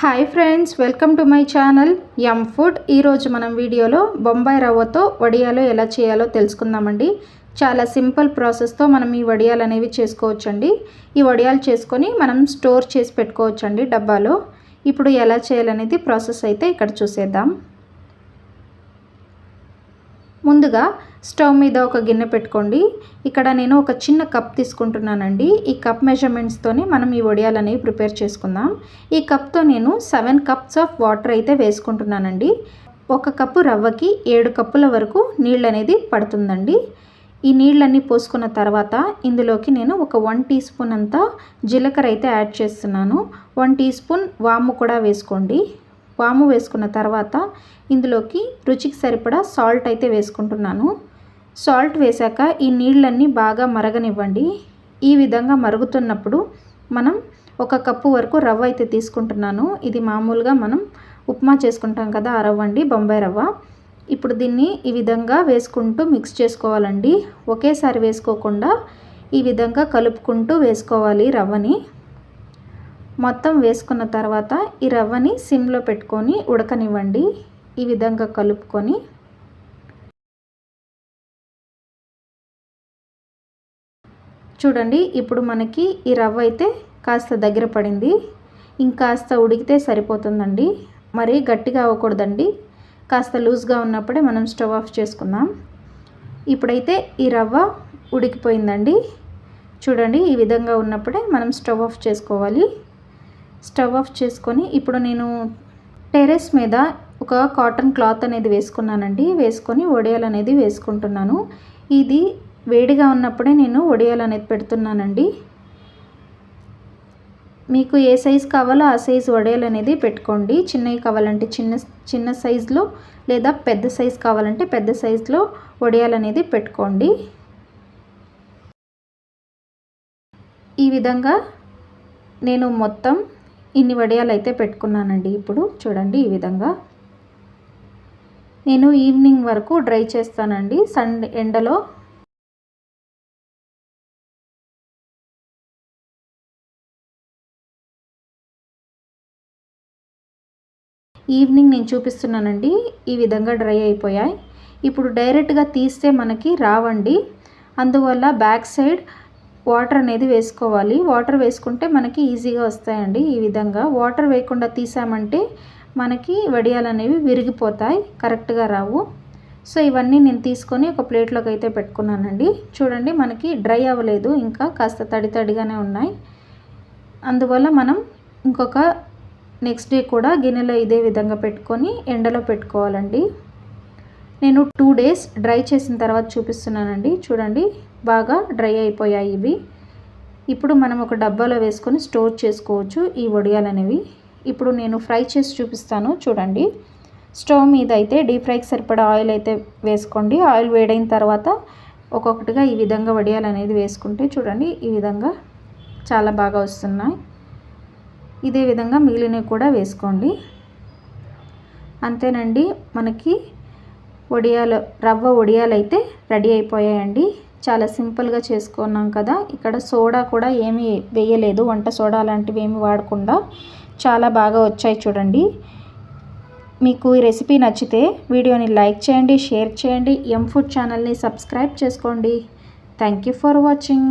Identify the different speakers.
Speaker 1: Hi friends welcome to my channel yum food ఈరోజు మనం వీడియోలో బొంబాయి రవ్వతో వడియాలు ఎలా చేయాలో తెలుసుకుందామండి. చాలా సింపుల్ ప్రాసెస్తో మనం ఈ వడియాలు అనేవి చేసుకోవచ్చండి. ఈ వడియాలు చేసుకొని మనం స్టోర్ చేసి పెట్టుకోవచ్చండి డబ్బాలో. ఇప్పుడు ఎలా చేయాలనేది ప్రాసెస్ అయితే ఇక్కడ చూసేద్దాం. ముందుగా స్టవ్ మీద ఒక గిన్నె పెట్టుకోండి. ఇక్కడ నేను ఒక చిన్న కప్ తీసుకుంటున్నానండి. ఈ కప్ మెజర్మెంట్స్తోనే మనం ఈ వడియాలు అనేవి ప్రిపేర్ చేసుకుందాం. ఈ కప్తో నేను సెవెన్ కప్స్ ఆఫ్ వాటర్ అయితే వేసుకుంటున్నానండి. ఒక కప్పు రవ్వకి ఏడు కప్పుల వరకు నీళ్ళు అనేది పడుతుందండి. ఈ నీళ్ళన్నీ పోసుకున్న తర్వాత ఇందులోకి నేను ఒక వన్ టీ స్పూన్ అంతా జీలకర్ర అయితే యాడ్ చేస్తున్నాను. వన్ టీ స్పూన్ వాము కూడా వేసుకోండి. వాము వేసుకున్న తర్వాత ఇందులోకి రుచికి సరిపడా సాల్ట్ అయితే వేసుకుంటున్నాను. సాల్ట్ వేశాక ఈ నీళ్ళన్నీ బాగా మరగనివ్వండి. ఈ విధంగా మరుగుతున్నప్పుడు మనం ఒక కప్పు వరకు రవ్వ అయితే తీసుకుంటున్నాను. ఇది మామూలుగా మనం ఉప్మా చేసుకుంటాం కదా ఆ రవ్వ అండి బొంబాయి రవ్వ. ఇప్పుడు దీన్ని ఈ విధంగా వేసుకుంటూ మిక్స్ చేసుకోవాలండి. ఒకేసారి వేసుకోకుండా ఈ విధంగా కలుపుకుంటూ వేసుకోవాలి రవ్వని. మొత్తం వేసుకున్న తర్వాత ఈ రవ్వని సిమ్లో పెట్టుకొని ఉడకనివ్వండి. ఈ విధంగా కలుపుకొని చూడండి ఇప్పుడు మనకి ఈ రవ్వ అయితే కాస్త దగ్గర పడింది. ఇంకాస్త ఉడికితే సరిపోతుందండి. మరీ గట్టిగా అవ్వకూడదండి. కాస్త లూజ్గా ఉన్నప్పుడే మనం స్టవ్ ఆఫ్ చేసుకుందాం. ఇప్పుడైతే ఈ రవ్వ ఉడికిపోయిందండి. చూడండి ఈ విధంగా ఉన్నప్పుడే మనం స్టవ్ ఆఫ్ చేసుకోవాలి. స్టవ్ ఆఫ్ చేసుకొని ఇప్పుడు నేను టెరెస్ మీద ఒక కాటన్ క్లాత్ అనేది వేసుకున్నానండి. వేసుకొని వడియాలు అనేది వేసుకుంటున్నాను. ఇది వేడిగా ఉన్నప్పుడే నేను వడియాలు అనేది పెడుతున్నానండి. మీకు ఏ సైజ్ కావాలో ఆ సైజ్ వడియాలు అనేది పెట్టుకోండి. చిన్నవి కావాలంటే చిన్న చిన్న సైజులో లేదా పెద్ద సైజ్ కావాలంటే పెద్ద సైజులో వడియాలు అనేది పెట్టుకోండి. ఈ విధంగా నేను మొత్తం ఇన్ని వడియాలు అయితే పెట్టుకున్నానండి. ఇప్పుడు చూడండి ఈ విధంగా. నేను ఈవినింగ్ వరకు డ్రై చేస్తానండి. సండే ఎండలో. ఈవినింగ్ నేను చూపిస్తున్నానండి. ఈ విధంగా డ్రై అయిపోయాయి. ఇప్పుడు డైరెక్ట్గా తీస్తే మనకి రావండి. అందువల్ల బ్యాక్ సైడ్ వాటర్ అనేది వేసుకోవాలి. వాటర్ వేసుకుంటే మనకి ఈజీగా వస్తాయండి ఈ విధంగా. వాటర్ వేయకుండా తీసామంటే మనకి వడియాలు అనేవి విరిగిపోతాయి. కరెక్ట్గా రావు. సో ఇవన్నీ నేను తీసుకొని ఒక ప్లేట్లోకి అయితే పెట్టుకున్నానండి. చూడండి మనకి డ్రై అవ్వలేదు. ఇంకా కాస్త తడి తడిగానే ఉన్నాయి. అందువల్ల మనం ఇంకొక నెక్స్ట్ డే కూడా గిన్నెలో ఇదే విధంగా పెట్టుకొని ఎండలో పెట్టుకోవాలండి. నేను టూ డేస్ డ్రై చేసిన తర్వాత చూపిస్తున్నానండి. చూడండి. బాగా డ్రై అయిపోయాయి ఇవి. ఇప్పుడు మనం ఒక డబ్బాలో వేసుకొని స్టోర్ చేసుకోవచ్చు ఈ వడియాలు అనేవి ఇప్పుడు నేను ఫ్రై చేసి చూపిస్తాను చూడండి. స్టవ్ మీద అయితే డీప్ ఫ్రైకి సరిపడా ఆయిల్ అయితే వేసుకోండి. ఆయిల్ వేడైన తర్వాత ఒక్కొక్కటిగా ఈ విధంగా వడియాలు అనేది వేసుకుంటే చూడండి ఈ విధంగా చాలా బాగా వస్తున్నాయి. ఇదే విధంగా మిగిలినవి కూడా వేసుకోండి. అంతేనండి మనకి వడియాలు రవ్వ వడియాలు అయితే రెడీ అయిపోయాయండి. చాలా సింపుల్గా చేసుకున్నాం కదా. ఇక్కడ సోడా కూడా ఏమీ వేయలేదు. వంట సోడా లాంటివి ఏమి వాడకుండా చాలా బాగా వచ్చాయి చూడండి. మీకు ఈ రెసిపీ నచ్చితే వీడియోని లైక్ చేయండి షేర్ చేయండి. ఎం ఫుడ్ ఛానల్ని సబ్స్క్రైబ్ చేసుకోండి. Thank you for watching